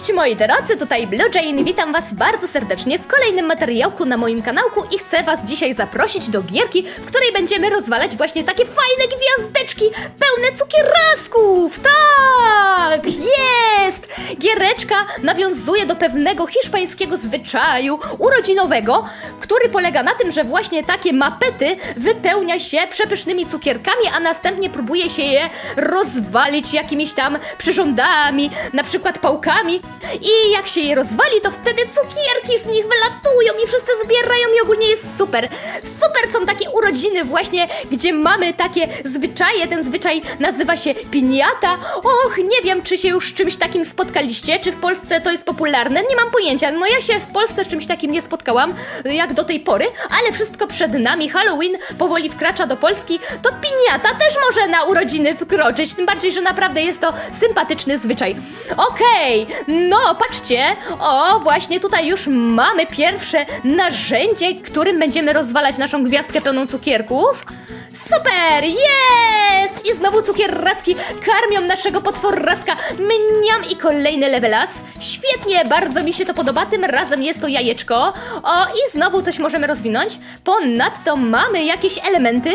Cześć moi drodzy, tutaj Blue Jane, witam was bardzo serdecznie w kolejnym materiałku na moim kanałku i chcę was dzisiaj zaprosić do gierki, w której będziemy rozwalać właśnie takie fajne gwiazdeczki pełne cukierasków! Tak, jest! Giereczka nawiązuje do pewnego hiszpańskiego zwyczaju urodzinowego, który polega na tym, że właśnie takie mapety wypełnia się przepysznymi cukierkami, a następnie próbuje się je rozwalić jakimiś tam przyrządami, na przykład pałkami. I jak się je rozwali, to wtedy cukierki z nich wylatują i wszyscy zbierają i ogólnie jest super. Super są takie urodziny właśnie, gdzie mamy takie zwyczaje. Ten zwyczaj nazywa się piniata. Och, nie wiem, czy się już z czymś takim spotkaliście, czy w Polsce to jest popularne. Nie mam pojęcia. No ja się w Polsce z czymś takim nie spotkałam, jak do tej pory, ale wszystko przed nami. Halloween powoli wkracza do Polski. To piniata też może na urodziny wkroczyć. Tym bardziej, że naprawdę jest to sympatyczny zwyczaj. Okej, no patrzcie. O, właśnie tutaj już mamy pierwsze narzędzie, którym będziemy rozwalać naszą gwiazdkę pełną cukierków. Super, jest! I znowu cukierraski karmią naszego potworraska. Mniam i kolejny levelas. Świetnie, bardzo mi się to podoba. Tym razem jest to jajeczko. O, i znowu możemy rozwinąć. Ponadto mamy jakieś elementy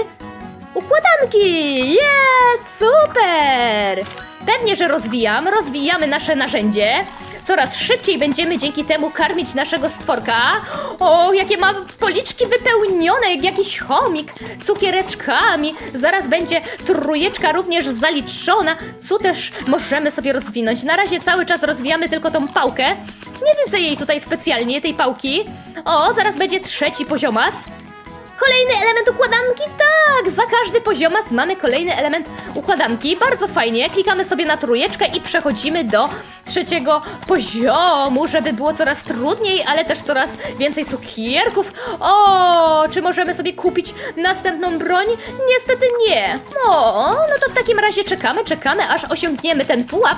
układanki. Jest, super! Pewnie, że rozwijam. Rozwijamy nasze narzędzie. Coraz szybciej będziemy dzięki temu karmić naszego stworka. O, jakie ma policzki wypełnione, jak jakiś chomik, cukiereczkami. Zaraz będzie trójeczka również zaliczona, co też możemy sobie rozwinąć. Na razie cały czas rozwijamy tylko tą pałkę. Nie widzę jej tutaj specjalnie, tej pałki. O, zaraz będzie trzeci poziomas. Kolejny element układanki, tak! Poziomas mamy kolejny element układanki. Bardzo fajnie. Klikamy sobie na trójeczkę i przechodzimy do trzeciego poziomu, żeby było coraz trudniej, ale też coraz więcej cukierków. O, czy możemy sobie kupić następną broń? Niestety nie. No, no to w takim razie czekamy, czekamy, aż osiągniemy ten pułap.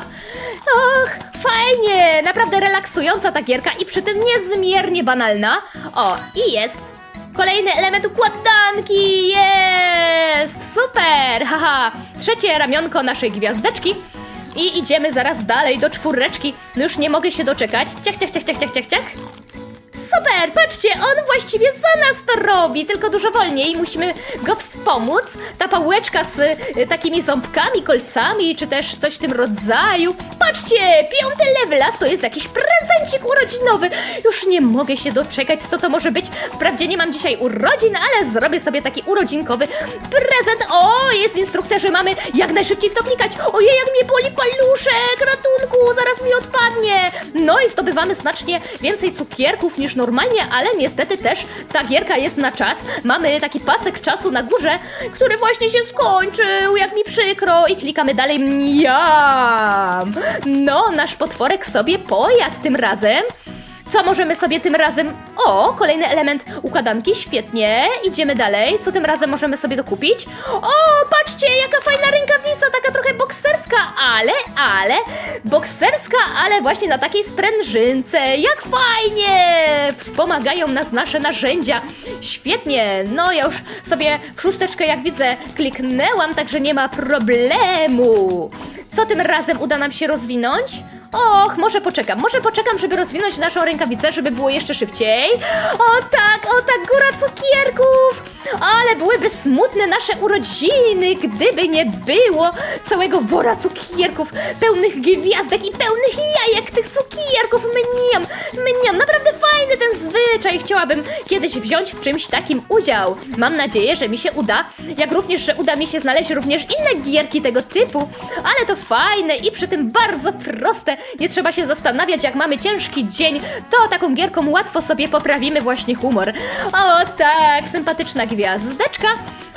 Och, fajnie! Naprawdę relaksująca ta gierka i przy tym niezmiernie banalna. O, i jest Kolejny element układanki! Jest! Super! Haha! Trzecie ramionko naszej gwiazdeczki. I idziemy zaraz dalej do czwóreczki. No już nie mogę się doczekać. Ciach, ciach, ciach, ciach, ciach, ciach, ciach. Super! Patrzcie, on właściwie za nas to robi, tylko dużo wolniej. Musimy go wspomóc. Ta pałeczka z y, takimi ząbkami, kolcami, czy też coś w tym rodzaju. Patrzcie, piąty levelas to jest jakiś prezencik urodzinowy. Już nie mogę się doczekać, co to może być. Wprawdzie nie mam dzisiaj urodzin, ale zrobię sobie taki urodzinkowy prezent. O, jest instrukcja, że mamy jak najszybciej w to klikać. Ojej, jak mnie boli paluszek, ratunku, zaraz mi odpadnie. No i zdobywamy znacznie więcej cukierków niż normalnie, ale niestety też ta gierka jest na czas. Mamy taki pasek czasu na górze, który właśnie się skończył, jak mi przykro. I klikamy dalej. Mniam. No, nasz potworek sobie pojadł tym razem. Co możemy sobie tym razem... O, kolejny element układanki, świetnie. Idziemy dalej. Co tym razem możemy sobie dokupić? O, patrzcie, jaka fajna rękawica, taka trochę bokserska, ale, ale, bokserska, ale właśnie na takiej sprężynce. Jak fajnie! Wspomagają nas nasze narzędzia. Świetnie, no ja już sobie w szósteczkę, jak widzę, kliknęłam, także nie ma problemu. Co tym razem uda nam się rozwinąć? Och, może poczekam, może poczekam, żeby rozwinąć naszą rękawicę, żeby było jeszcze szybciej. O tak, o tak, góra cukierków! Ale byłyby smutne nasze urodziny, gdyby nie było całego wora cukierków, pełnych gwiazdek i pełnych jajek tych cukierków. Mniam, mniam, naprawdę fajny ten zwyczaj. Chciałabym kiedyś wziąć w czymś takim udział. Mam nadzieję, że mi się uda, jak również, że uda mi się znaleźć również inne gierki tego typu. Ale to fajne i przy tym bardzo proste. Nie trzeba się zastanawiać, jak mamy ciężki dzień, to taką gierką łatwo sobie poprawimy właśnie humor. O tak, sympatyczna gwiazdeczka.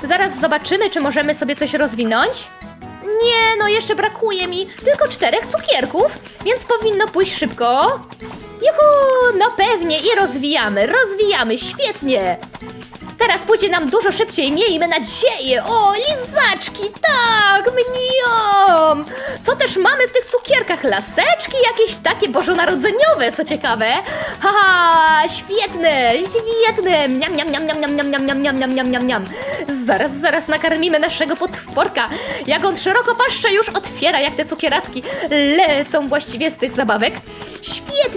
Zaraz zobaczymy, czy możemy sobie coś rozwinąć. Nie, no jeszcze brakuje mi tylko czterech cukierków, więc powinno pójść szybko. Juhu, no pewnie i rozwijamy, rozwijamy, świetnie. Teraz pójdzie nam dużo szybciej, miejmy nadzieję. O, lizaczki, tak, mniam. Co też mamy w tych cukierkach? Laseczki jakieś takie bożonarodzeniowe, co ciekawe. Haha, świetne, świetne. Miam, miam, miam, miam, miam, miam, miam, miam, miam, miam, miam, miam. Zaraz, zaraz nakarmimy naszego potworka. Jak on szeroko paszcze już otwiera, jak te cukieraski lecą właściwie z tych zabawek.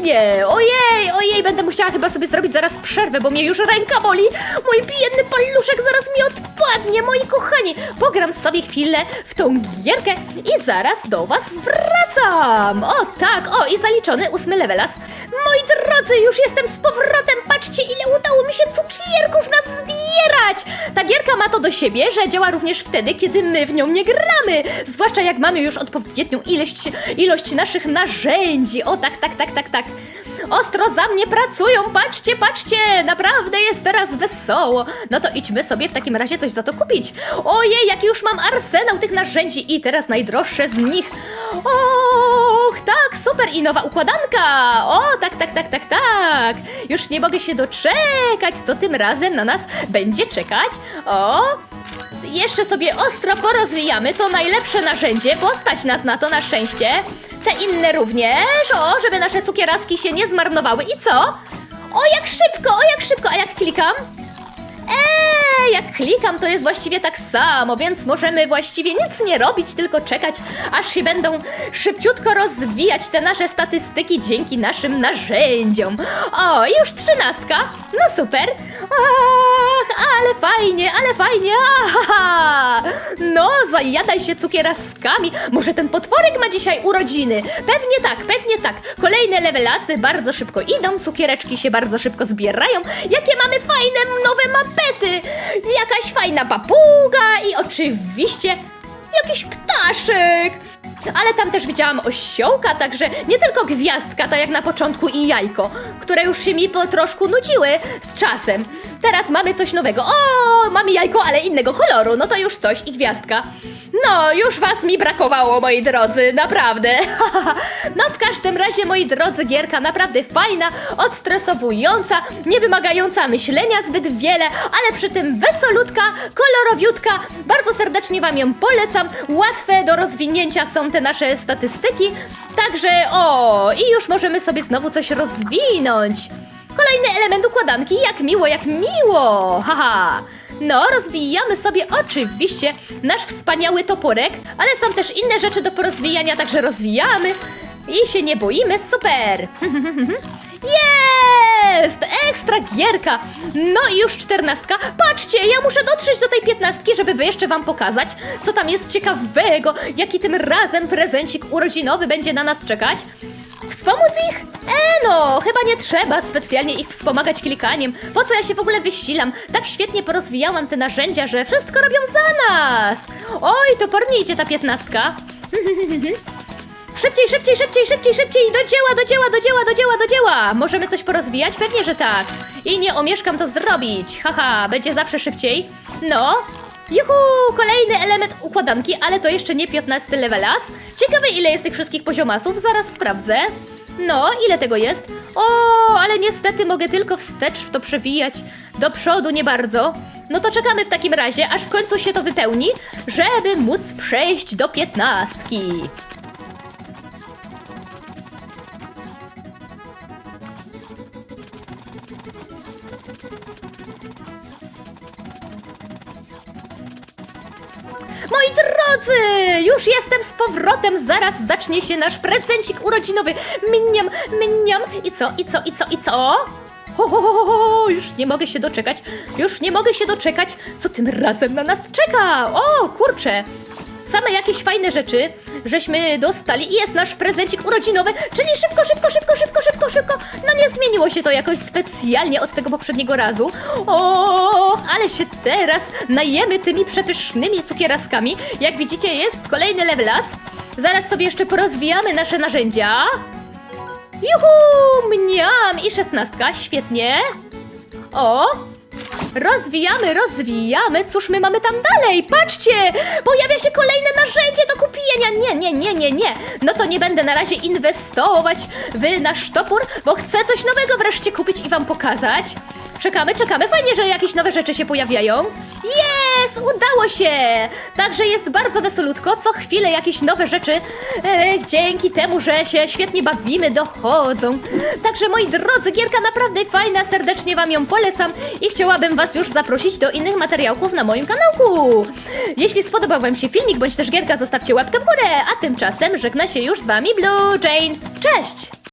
Świetnie! Ojej, ojej, będę musiała chyba sobie zrobić zaraz przerwę, bo mnie już ręka boli. Mój biedny paluszek zaraz mi odpadnie, moi kochani. Pogram sobie chwilę w tą gierkę i zaraz do was wracam. O tak, o i zaliczony ósmy levelas. Moi drodzy, już jestem z powrotem. Patrzcie, ile udało do siebie, że działa również wtedy, kiedy my w nią nie gramy. Zwłaszcza jak mamy już odpowiednią ilość, ilość naszych narzędzi. O tak, tak, tak, tak, tak. Ostro za mnie pracują, patrzcie, patrzcie, naprawdę jest teraz wesoło. No to idźmy sobie w takim razie coś za to kupić. Ojej, jaki już mam arsenał tych narzędzi i teraz najdroższe z nich. Och, tak, super i nowa układanka. O, tak, tak, tak, tak, tak. Już nie mogę się doczekać, co tym razem na nas będzie czekać. O, jeszcze sobie ostro porozwijamy, to najlepsze narzędzie, bo stać nas na to na szczęście. Te inne również, o, żeby nasze cukieraski się nie zmarnowały. I co? O, jak szybko, o, jak szybko, a jak klikam? Jak klikam, to jest właściwie tak samo, więc możemy właściwie nic nie robić, tylko czekać, aż się będą szybciutko rozwijać te nasze statystyki dzięki naszym narzędziom. O, już trzynastka, no super. Ach, ale fajnie, ale fajnie, aha. No, zajadaj się cukieraskami. Może ten potworek ma dzisiaj urodziny? Pewnie tak, pewnie tak. Kolejne levelasy bardzo szybko idą, cukiereczki się bardzo szybko zbierają. Jakie mamy fajne nowe mapety! Jakaś fajna papuga i oczywiście jakiś ptaszek. Ale tam też widziałam osiołka, także nie tylko gwiazdka, tak jak na początku i jajko, które już się mi po troszku nudziły z czasem. Teraz mamy coś nowego. O, mamy jajko, ale innego koloru. No to już coś i gwiazdka. No, już was mi brakowało, moi drodzy, naprawdę. no w każdym razie, moi drodzy, gierka naprawdę fajna, odstresowująca, nie wymagająca myślenia zbyt wiele, ale przy tym wesolutka, kolorowiutka. Bardzo serdecznie wam ją polecam. Łatwe do rozwinięcia są te nasze statystyki. Także o, i już możemy sobie znowu coś rozwinąć. Kolejny element układanki, jak miło, jak miło! Haha! No, rozwijamy sobie oczywiście nasz wspaniały toporek, ale są też inne rzeczy do porozwijania, także rozwijamy i się nie boimy, super! Jest! Ekstra gierka! No i już czternastka. Patrzcie, ja muszę dotrzeć do tej piętnastki, żeby jeszcze wam pokazać, co tam jest ciekawego, jaki tym razem prezencik urodzinowy będzie na nas czekać. Wspomóc ich? E no, chyba nie trzeba specjalnie ich wspomagać klikaniem. Po co ja się w ogóle wysilam? Tak świetnie porozwijałam te narzędzia, że wszystko robią za nas. Oj, to pornie idzie ta piętnastka. Szybciej, szybciej, szybciej, szybciej, szybciej! Do dzieła, do dzieła, do dzieła, do dzieła, do dzieła! Możemy coś porozwijać? Pewnie, że tak. I nie omieszkam to zrobić. Haha, będzie zawsze szybciej. No. Juhu, kolejny element układanki, ale to jeszcze nie 15 levelas. Ciekawe ile jest tych wszystkich poziomasów, zaraz sprawdzę. No, ile tego jest? O, ale niestety mogę tylko wstecz w to przewijać. Do przodu nie bardzo. No to czekamy w takim razie, aż w końcu się to wypełni, żeby móc przejść do piętnastki. Już jestem z powrotem, zaraz zacznie się nasz prezencik urodzinowy. Mniam, mniam. I co, i co, i co, i co? Ho, ho, ho, ho, już nie mogę się doczekać, już nie mogę się doczekać, co tym razem na nas czeka. O, kurczę, same jakieś fajne rzeczy żeśmy dostali i jest nasz prezencik urodzinowy, czyli szybko, szybko, szybko, szybko, szybko, szybko. No nie zmieniło się to jakoś specjalnie od tego poprzedniego razu. O, ale się teraz najemy tymi przepysznymi cukieraskami. Jak widzicie jest kolejny levelas. Zaraz sobie jeszcze porozwijamy nasze narzędzia. Juhu, mniam i szesnastka, świetnie. O, Rozwijamy, rozwijamy. Cóż my mamy tam dalej? Patrzcie! Pojawia się kolejne narzędzie do kupienia. Nie, nie, nie, nie, nie. No to nie będę na razie inwestować w nasz topór, bo chcę coś nowego wreszcie kupić i wam pokazać. Czekamy, czekamy. Fajnie, że jakieś nowe rzeczy się pojawiają. Jest! Udało się! Także jest bardzo wesolutko. Co chwilę jakieś nowe rzeczy e, dzięki temu, że się świetnie bawimy, dochodzą. Także moi drodzy, gierka naprawdę fajna, serdecznie wam ją polecam i chciałabym was już zaprosić do innych materiałków na moim kanałku. Jeśli spodobał wam się filmik bądź też gierka, zostawcie łapkę w górę, a tymczasem żegna się już z wami Blue Jane. Cześć!